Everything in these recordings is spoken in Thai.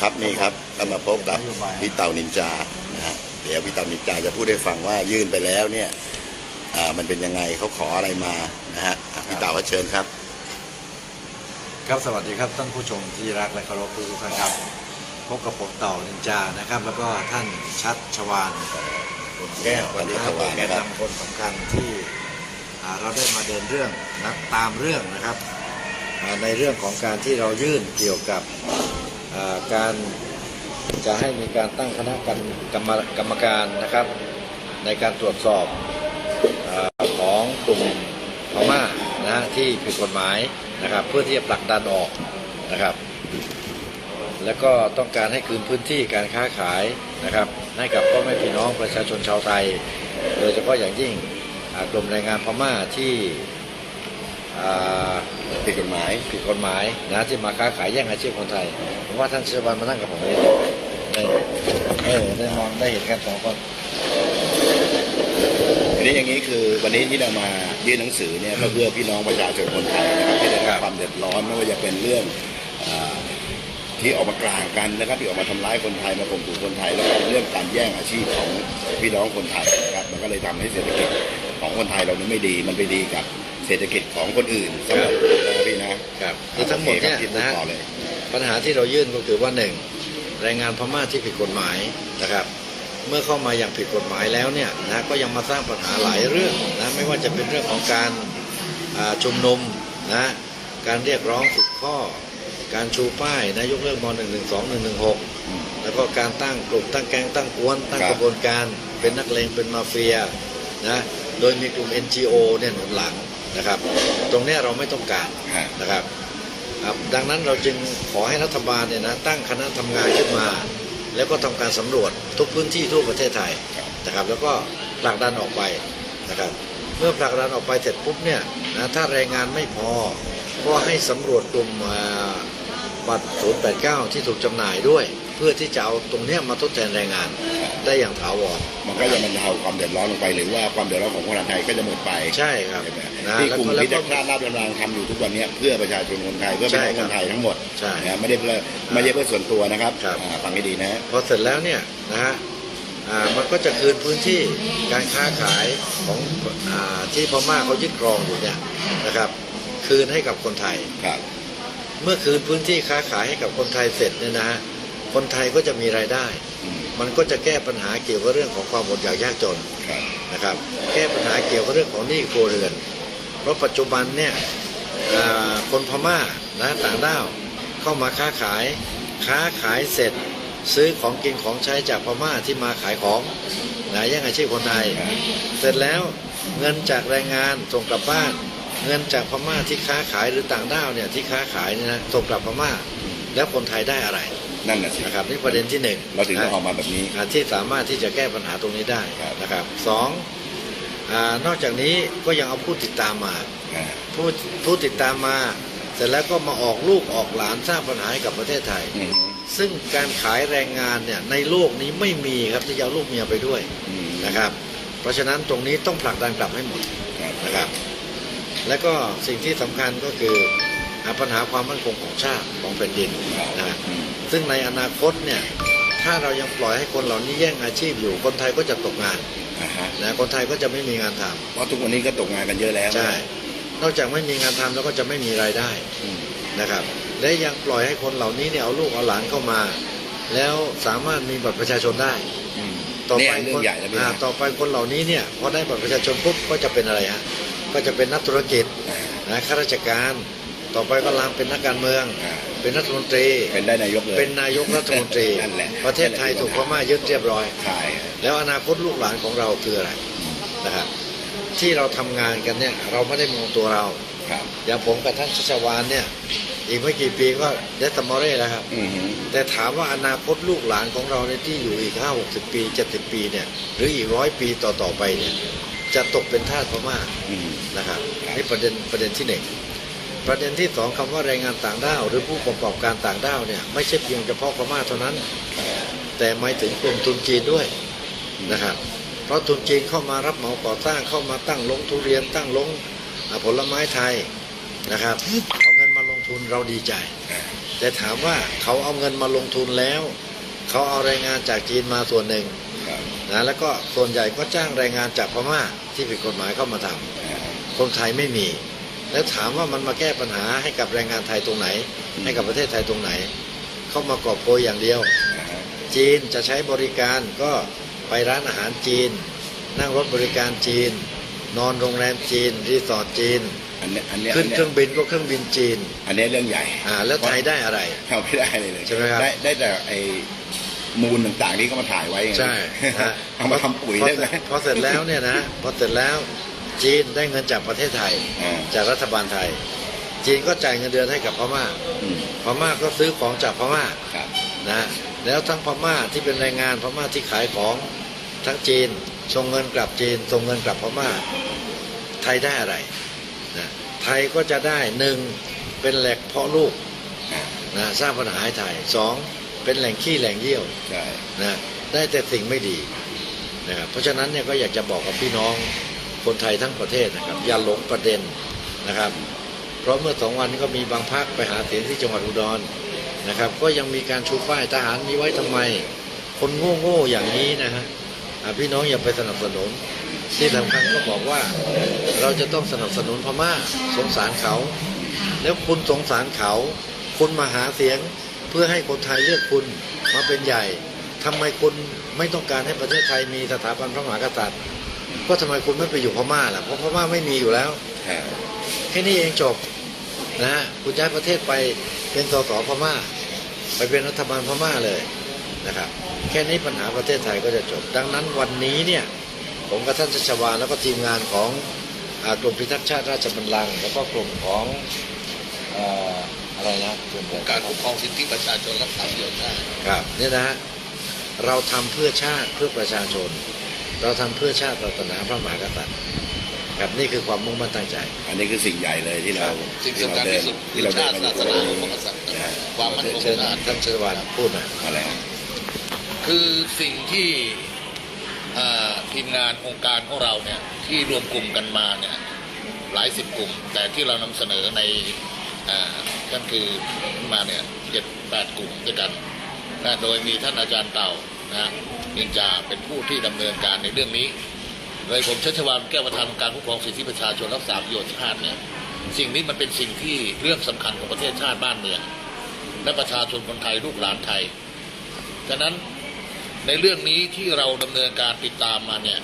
ครับนี่ครับก็มาพบกับพี่เต่านินจานะฮะเดี๋ยวพี่เต่านินจาจะพูดให้ฟังว่ายื่นไปแล้วเนี่ยอ่ามันเป็นยังไงเขาขออะไรมานะฮะอะพี่เต่าเชิญครับ ครับสวัสดีครับท่านผู้ชมที่รักและเคารพทุกท่านครับพบกับผมเต่านินจานะครับ แล้วก็ท่านชัดชวานแก้ววันนี้ถวายแกนนะครับนำคนสำคัญที่อ่าเราได้มาเดินเรื่องนะตามเรื่องนะครับอ่าในเรื่องของการที่เรายื่นเกี่ยวกับอ่า การจะให้มีการตั้งคณะกรรมกรรมกรรมการนะครับ ในการตรวจสอบอของกลุ่มพม่านะที่ผิดกฎหมายนะครับ เพื่อที่จะผลักดันออกนะครับ แล้วก็ต้องการให้คืนพื้นที่การค้าขายนะครับ ให้กับพ่อแม่พี่น้องประชาชนชาวไทย โดยเฉพาะอย่างยิ่งกลุ่มแรงงานพม่าที่ ผิดกฎหมายผิดกฎหมายนะที่มาค้าขายแย่งอาชีพคนไทยผมว่าท่านเชวันมานั่งกับผมนี่ได้เออได้มองได้เห็นกันสองคนอันนี้อย่างนี้คือวันนี้ที่เรามายื่นหนังสือเนี่ยก็เพื่อพี่น้องประชาชนคนไทยนะครับที่ได้รับความเดือดร้อนไม่ว่าจะเป็นเรื่องอที่ออกมากลางกันนะครับที่ออกมาทำร้ายคนไทยมาข่มขู่คนไทย แล้วก็เรื่องการแย่งอาชีพของพี่น้องคนไทยนะครับมันก็เลยทำให้เศรษฐกิจของคนไทยเรานี่ไม่ดีมันไปดีกับ เศรษฐกิจของคนอื่นสำหรับนะพี่นะครับคือทั้งหมดเนี่ยโอคครับที่พูนะฮะต่อเลยปัญหาที่เรายื่นก็คือว่าหนึ่งแรงงานพม่าที่ผิดกฎหมายนะครับ เมื่อเข้ามาอย่างผิดกฎหมายแล้วเนี่ยนะก็ยังมาสร้างปัญหาหลายเรื่องนะไม่ว่าจะเป็นเรื่องของการอ่าชุมนุมนะการเรียกร้องสิทธิข้อ การชูป้ายนะยกเลิกม .112 116 แล้วก็การตั้งกลุ่มตั้งแก๊งตั้งกวนตั้งครับกระบวนการเป็นนักเลงเป็นมาเฟียนะโดยมีกลุ่ม NGO เนี่ยหนุนหลัง นะครับ ตรงเนี้ยเราไม่ต้องการฮะนะครับครับดังนั้นเราจึงขอให้รัฐบาลเนี่ยนะตั้งคณะทำงานขึ้นมา แล้วก็ทำการสำรวจทุกพื้นที่ทั่วประเทศไทยนะครับ แล้วก็ผลักดันออกไปนะครับ เมื่อผลักดันออกไปเสร็จปุ๊บเนี่ยนะถ้าแรงงานไม่พอ ก็ให้สำรวจกลุ่มอ่าบัตร089 ที่ถูกจำหน่ายด้วย เพื่อที่จะเอาตรงเนี้ยมาทดแทนแรงงานได้อย่างถาวรมันก็จะบรรเทาความเดือดร้อนลงไป หรือว่าความเดือดร้อนของคนไทยก็จะหมดไปใช่ครับใช่ไหมนะที่แล้วกลุ่มก็แล้วพิก็ทักษ์ราชราชดำเนินทำอยู่ทุกวันเนี้ยเพื่อประชาชนคนไทยเพื่อพี่น้องใช่คครับนไทยทั้งหมดใช่นะไม่ได้เพื่อไม่ใช่เพื่อส่วนตัวนะครับครับอ่าฟังให้ดีนะฮะพอเสร็จแล้วเนี่ยนะฮะอ่ามันก็จะคืนพื้นที่การค้าขายของอาที่พม่าเขายึดครองอยู่เนี่ยนะครับ คืนให้กับคนไทยครับเมื่อคืนพื้นที่ค้าขายให้กับคนไทยเสร็จเนี่ยนะฮะ คนไทยก็จะมีรายได้อืมมันก็จะแก้ปัญหาเกี่ยวกับเรื่องของความอดอยากยากจนครับนะครับ แก้ปัญหาเกี่ยวกับเรื่องของหนี้ครัวเรือน เพราะปัจจุบันเนี่ยอ่าคนพม่านะต่างด้าวเข้ามาค้าขาย ค้าขายเสร็จซื้อของกินของใช้จากพม่าที่มาขายของนะแย่งอาชีพคนไทย เสร็จแล้วเงินจากแรงงานส่งกลับบ้าน เงินจากพม่าที่ค้าขายหรือต่างด้าวเนี่ยที่ค้าขายเนี่ยนะส่งกลับพม่า แล้วคนไทยได้อะไร นั่นน่ะสินะครับนี่ประเด็นที่หนึ่งเราถึงต้องนะออกมาแบบนี้อ่าที่สามารถที่จะแก้ปัญหาตรงนี้ได้ครับนะครับสองอานอกจากนี้ก็ยังเอาผู้ติดตามมาอ่าผู้ผู้ติดตามมา เสร็จแล้วก็มาออกลูกออกหลานสร้างปัญหาให้กับประเทศไทยอืมซึ่งการขายแรงงานเนี่ยในโลกนี้ไม่มีครับที่จะเอาลูกเมียไปด้วยอืมนะครับ เพราะฉะนั้นตรงนี้ต้องผลักดันกลับให้หมดครับนะครับ และก็สิ่งที่สำคัญก็คืออ่าปัญหาความมั่นคงของชาติของแผ่นดินนะฮะอืม ซึ่งในอนาคตเนี่ยถ้าเรายังปล่อยให้คนเหล่านี้แย่งอาชีพอยู่ คนไทยก็จะตกงานอ่าฮะนะคนไทยก็จะไม่มีงานทเพราะทุกวันนี้ก็ตกงานกันเยอะแล้วำใช่ นอกจากไม่มีงานทำแล้วก็จะไม่มีรายได้อืมนะครับ และยังปล่อยให้คนเหล่านี้เนี่ยเอาลูกเอาหลานเข้ามา แล้วสามารถมีบัตรประชาชนได้ อืมต่อเนี่ไปยเรื่องใหญ่แล้วพี่อ่านะต่อไปคนเหล่านี้เนี่ยพอได้บัตรประชาชนปุ๊บก็จะเป็นอะไรฮะ ก็จะเป็นนักธุรกิจอ่านะข้าราชการ ต่อไปก็ลามเป็นนักการเมืองอ่าเป็นรัฐมนตรี เป็นได้นายกเลย เป็นนายกรัฐมนตรีนั่นแหละประเทศไทยถูกพม่ายึดเรียบร้อยใช่แล้วอนาคตลูกหลานของเราคืออะไรนะครับที่เราทำงานกันเนี่ยเราไม่ได้มองตัวเราครับอย่างผมกับท่านชัชวานเนี่ยอีกไม่กี่ปีก็เดสมอเร่แล้วครับอืมฮึแต่ถามว่าอนาคตลูกหลานของเราในยที่อยู่อีกห้าหกสิบปีเจ็ดสิบปีเนี่ยหรืออีกร้อยปีต่อต่อๆไปเนี่ยจะตกเป็นทาสพม่าอืมนะครับนี่ประเด็นประเด็นที่หนึ่ง ประเด็นที่สองคำว่าแรงงานต่างด้าว หรือผู้ประกอบการต่างด้าวเนี่ยไม่ใช่เพียงเฉพาะพม่าเท่านั้น แต่หมายถึงกลุ่มทุนจีนด้วยนะครับเพราะทุนจีนเข้ามารับเหมาก่อสร้างเข้ามาตั้งลงทุเรียนตั้งลงผลไม้ไทยนะครับเอาเงินมาลงทุนเราดีใจ แต่ถามว่าเขาเอาเงินมาลงทุนแล้ว เขาเอาแรงงานจากจีนมาส่วนหนึ่งนะแล้วก็ส่วนใหญ่ก็จ้างแรงงานจากพม่าที่ผิดกฎหมายเข้ามาทำอ่าคนไทยไม่มี แล้วถามว่ามันมาแก้ปัญหาให้กับแรงงานไทยตรงไหน ให้กับประเทศไทยตรงไหน เข้ามากอบโกยอย่างเดียวอ่าฮะจีนจะใช้บริการก็ไปร้านอาหารจีน นั่งรถบริการจีน นอนโรงแรมจีน รีสอร์ทจีนอันเนี้ยอันเนี้ยขึ้นอันเคเนี้ยรื่องบินก็เครื่องบินจีน อันเนี้ยเรื่องใหญ่อ่าแล้วไทยได้อะไรทำไม่ได้เลยเลยใช่ไหมครับได้ได้แต่ไอ้มูลต่างๆที่เขามาถ่ายไว้ไงใช่นะเอามาทำปุ๋ยพอได้ไหมพอเสร็จแล้วเนี่ยนะพอเสร็จแล้ว จีนได้เงินจากประเทศไทยอ่าจากรัฐบาลไทย จีนก็จ่ายเงินเดือนให้กับพม่าอืมพม่าก็ซื้อของจากพม่าครับนะแล้วทั้งพม่าที่เป็นแรงงานพม่าที่ขายของทั้งจีนส่งเงินกลับจีนส่งเงินกลับพม่า ไทยได้อะไรนะไทยก็จะได้หนึ่งเป็นแหล่งเพาะลูกอ่านะสร้างปัญหาให้ไทยสองเป็นแหล่งขี้แหล่งเยี่ยวใช่นะได้แต่สิ่งไม่ดีนะครับเพราะฉะนั้นเนี่ยก็อยากจะบอกกับพี่น้อง คนไทยทั้งประเทศนะครับ อย่าหลงประเด็นนะครับ เพราะเมื่อสองวันนี้ก็มีบางพักไปหาเสียงที่จังหวัดอุดรนะครับ ก็ยังมีการชูป้ายทหารมีไว้ทำไม คนโง่ๆอย่างนี้นะฮะพี่น้องอย่าไปสนับสนุนที่สำคัญก็บอกว่าเราจะต้องสนับสนุนพม่าสงสารเขา แล้วคุณสงสารเขาคุณมาหาเสียงเพื่อให้คนไทยเลือกคุณมาเป็นใหญ่ทำไมคุณไม่ต้องการให้ประเทศไทยมีสถาบันพระมหากษัตริย์ ก็ทำไมคุณไม่ไปอยู่พม่าล่ะเพราะพม่าไม่มีอยู่แล้วอ่าแค่นี้เองจบนะฮะคุณย้ายประเทศไปเป็นสสพม่า ไปเป็นรัฐบาลพม่าเลยนะครับ แค่นี้ปัญหาประเทศไทยก็จะจบ ดังนั้นวันนี้เนี่ยผมกับท่านชัชวานแล้วก็ทีมงานของอากลุ่มพิทักษ์ชาติราชบัลลังก์แล้วก็กลุ่มของเอ่ออะไรนะกลุ่มของการคุ้มครองสิทธิประชาชนและความเดือดร้อนครับเนี่ยนะฮะเราทำเพื่อชาติเพื่อประชาชน เราทำเพื่อชาติศาสนาพระมหากษัตริย์ครับนี่คือความมุ่งมั่นตั้งใจ อันนี้คือสิ่งใหญ่เลยที่เราสิ่งที่สำเราคัญเดินที่สุดคืที่อเราเดิชานติมาศาอยู่สตรงนานี้ของกษัตริย์นะฮะความมั่นคงเชิญของชาติท่านชัชวานพูดหน่อยอะไรฮะคือสิ่งที่อ่าทีมงานองค์การของเราเนี่ยที่รวมกลุ่มกันมาเนี่ยหลายสิบกลุ่ม แต่ที่เรานำเสนอในอ่าก็คือมาเนี่ยเจ็ดแปดกลุ่มด้วยกันนะโดยมีท่านอาจารย์เต่านะ นินจาเป็นผู้ที่ดำเนินการในเรื่องนี้โดยผมชัชวานแก้วประธานการคุ้มครองสิทธิประชาชนรักษาประโยชน์ชาติเนี่ยสิ่งนี้มันเป็นสิ่งที่เรื่องสำคัญของประเทศชาติบ้านเมือง และประชาชนคนไทยลูกหลานไทยฉะนั้นในเรื่องนี้ที่เราดำเนินการติดตามมาเนี่ย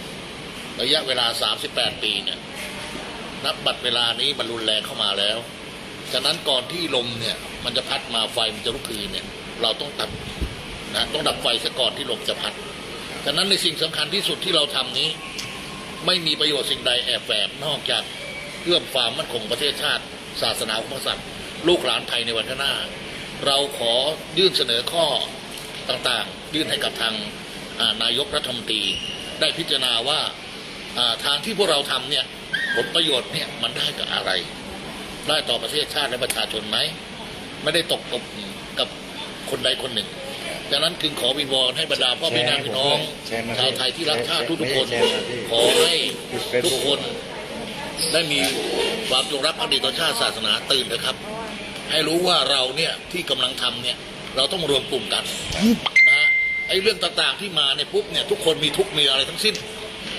ระยะเวลา 38 ปีเนี่ยนับบัดเวลานี้มันรุนแรงเข้ามาแล้ว ฉะนั้นก่อนที่ลมเนี่ยมันจะพัดมาไฟมันจะลุกคืนเนี่ยเราต้องตัดนะต้องดับไฟซะก่อนที่ลมจะพัด ฉะนั้นในสิ่งสำคัญที่สุดที่เราทำนี้ ไม่มีประโยชน์สิ่งใดแอบแฝงนอกจากเพื่อความมั่นคงประเทศชาติ ศาสนาพระมหากษัตริย์ลูกหลานไทยในวันข้างหน้า เราขอยื่นเสนอข้อต่างๆ ยื่นให้กับทางานายกรัฐมนตรี ได้พิจารณาว่าาทางที่พวกเราทำเนี่ยผลประโยชน์เนี่ยมันได้กับอะไร ได้ต่อประเทศชาติและประชาชนไหม ไม่ได้ตกกับกับคนใดคนหนึ่ง ดังนั้นจึงขอวิงวอนให้บรรดาพ่อแม่พี่น้องแชร์มาชาวไทยที่รักชาติทุกๆคนแชร์มาพี่ขอให้ทุกคนได้มีความจงรักภักดีต่อชาติศาสนาตื่นนะครับ ให้รู้ว่าเราเนี่ยที่กำลังทำเนี่ยเราต้องรวมกลุ่มกันนะฮะไอ้เรื่องต่างๆที่มาเนี่ยปุ๊บเนี่ยทุกคนมีทุกข์มีอะไรทั้งสิ้น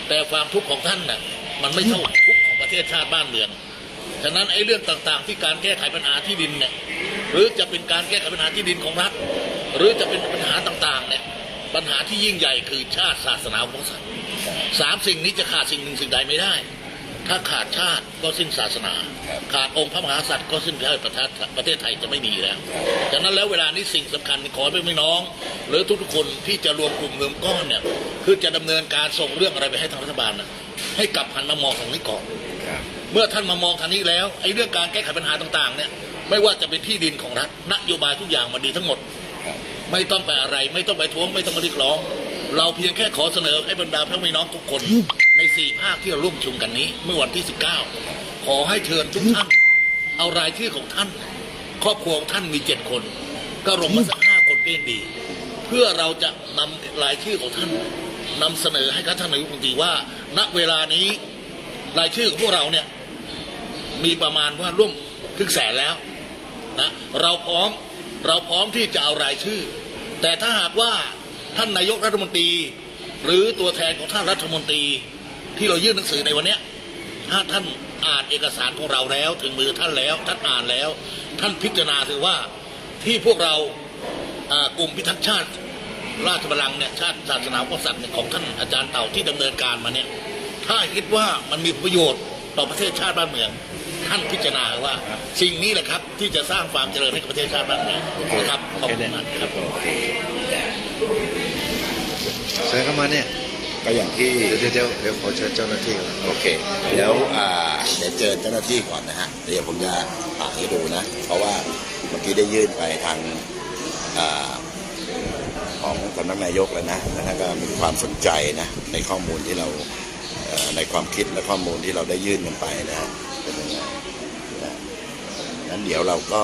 แต่ความทุกข์ของท่านน่ะมันไม่เท่าทุกข์ของประเทศชาติบ้านเมืองฉะนั้นไอ้เรื่องต่างๆ ที่การแก้ไขปัญหาที่ดินเนี่ยหรือจะเป็นการแก้ไขปัญหาที่ดินของรัฐ หรือจะเป็นปัญหาต่างๆเนี่ยปัญหาที่ยิ่งใหญ่คือชาติศาสนาของศาสนาสามสิ่งนี้จะขาดสิ่งหนึ่งสิ่งใดไม่ได้ ถ้าขาดชาติก็สิ้นศาสนา ขาดองค์พระมหากษัตริย์ก็สิ้นประเทศประเทศไทยจะไม่มีแล้วฉะนั้นแล้วเวลานี้สิ่งสำคัญขอให้พี่น้อง หรือทุกๆคนที่จะรวมกลุ่มรวมก้อนเนี่ยคือจะดำเนินการส่งเรื่องอะไรไปให้ทางรัฐบาลนะให้กลับหันมามองทางนี้ก่อนเมื่อท่านมามองทางนี้แล้วไอ้เรื่องการแก้ไขปัญหาต่างๆเนี่ยไม่ว่าจะเป็นที่ดินของรัฐนโยบายทุกอย่างมันดีทั้งหมด ไม่ต้องไปอะไร ไม่ต้องไปท้วงไม่ต้องมาเรียกร้อง เราเพียงแค่ขอเสนอให้บรรดาพี่น้องทุกคน ในสี่ภาคที่เราร่วมชุมกันนี้ เมื่อวันที่ 19 ขอให้เชิญทุกท่าน เอารายชื่อของท่าน ครอบครัวของท่านมีเจ็ดคน ก็ลงมาสักห้าคนก็ยังดี เพื่อเราจะนำรายชื่อของท่านนำเสนอให้กับท่านนายกรัฐมนตรีว่า ณเวลานี้รายชื่อของพวกเราเนี่ยมีประมาณว่าร่วมครึ่งแสนแล้วนะเราพร้อม เราพร้อมที่จะเอารายชื่อ แต่ถ้าหากว่าท่านนายกรัฐมนตรี หรือตัวแทนของท่านรัฐมนตรี ที่เรายื่นหนังสือในวันนี้ถ้าท่านอ่านเอกสารของเราแล้ว ถึงมือท่านแล้วท่านอ่านแล้ว ท่านพิจารณาถือว่าที่พวกเรากลุ่มพิทักษ์ชาติราชบัลลังก์เนี่ยชาติศาสนากษัตริย์เนี่ยของท่านอาจารย์เต่าที่ดำเนินการมาเนี่ยถ้าคิดว่ามันมีประโยชน์ต่อประเทศชาติบ้านเมือง ท่านพิจารณาว่า สิ่งนี้แหละครับที่จะสร้างความเจริญให้กับประเทศชาติบ้านเมืองนะครับขอบคุณมากครับเชิญเข้ามาเนี่ยก็อย่างที่ เดี๋ยวเดี๋ยวเดี๋ยวขอเชิญเจ้าหน้าที่ก่อนโอเคเดี๋ยวอ่าเดี๋ยวเจอเจ้าหน้าที่ก่อนนะฮะเดี๋ยวผมจะอ่านให้ดูนะ เพราะว่าเมื่อกี้ได้ยื่นไปทางอ่าของสำนักนายกแล้วนะแล้วท่านก็มีความสนใจนะในข้อมูลที่เราเอ่อในความคิดและข้อมูลที่เราได้ยื่นกันไปนะฮะเป็นยังไงนะ นั้นเดี๋ยวเราก็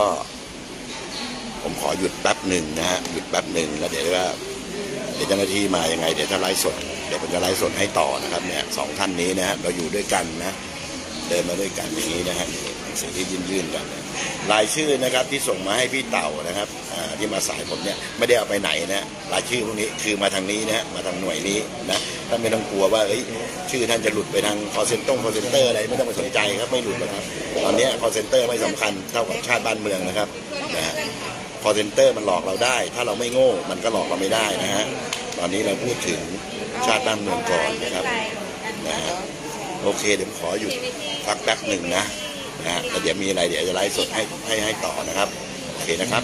ผมขอหยุดแป๊บหนึ่งนะฮะหยุดแป๊บหนึ่งแล้วเดี๋ยวว่าเดี๋ยวเจ้าหน้าที่มายังไงเดี๋ยวจะไลฟ์สดเดี๋ยวผมจะไลฟ์สดให้ต่อนะครับเนี่ยสองท่านนี้นะฮะเราอยู่ด้วยกันนะ เดินมาด้วยกันอย่างนี้นะฮะ นี่งที่ยื่นยื่นกันรายชื่อนะครับที่ส่งมาให้พี่เต่านะครับที่มาสายผมเนี่ยไม่ได้เอาไปไหนนะรายชื่อพวกนี้คือมาทางนี้นะมาทางหน่วยนี้นะท่านไม่ต้องกลัวว่าชื่อท่านจะหลุดไปทางคอเซนต์งคอเซนเตอร์อะไรไม่ต้องไปสนใจครับไม่หลุดหรอกครับตอนนี้คอเซนเตอร์ไม่สำคัญเท่ากับชาติบ้านเมืองนะครับนะฮะคอเซนเตอร์มันหลอกเราได้ ถ้าเราไม่โง่มันก็หลอกเราไม่ได้นะฮะตอนนี้เราพูดถึงชาติบ้านเมืองก่อนนะครับนะฮะโอเคเดี๋ยวผมขอหยุดพักแป๊บหนึ่งนะ นะฮะแล้วเดี๋ยวมีอะไรเดี๋ยวจะไลฟ์สดให้ให้ให้ต่อนะครับ โอเคนะครับ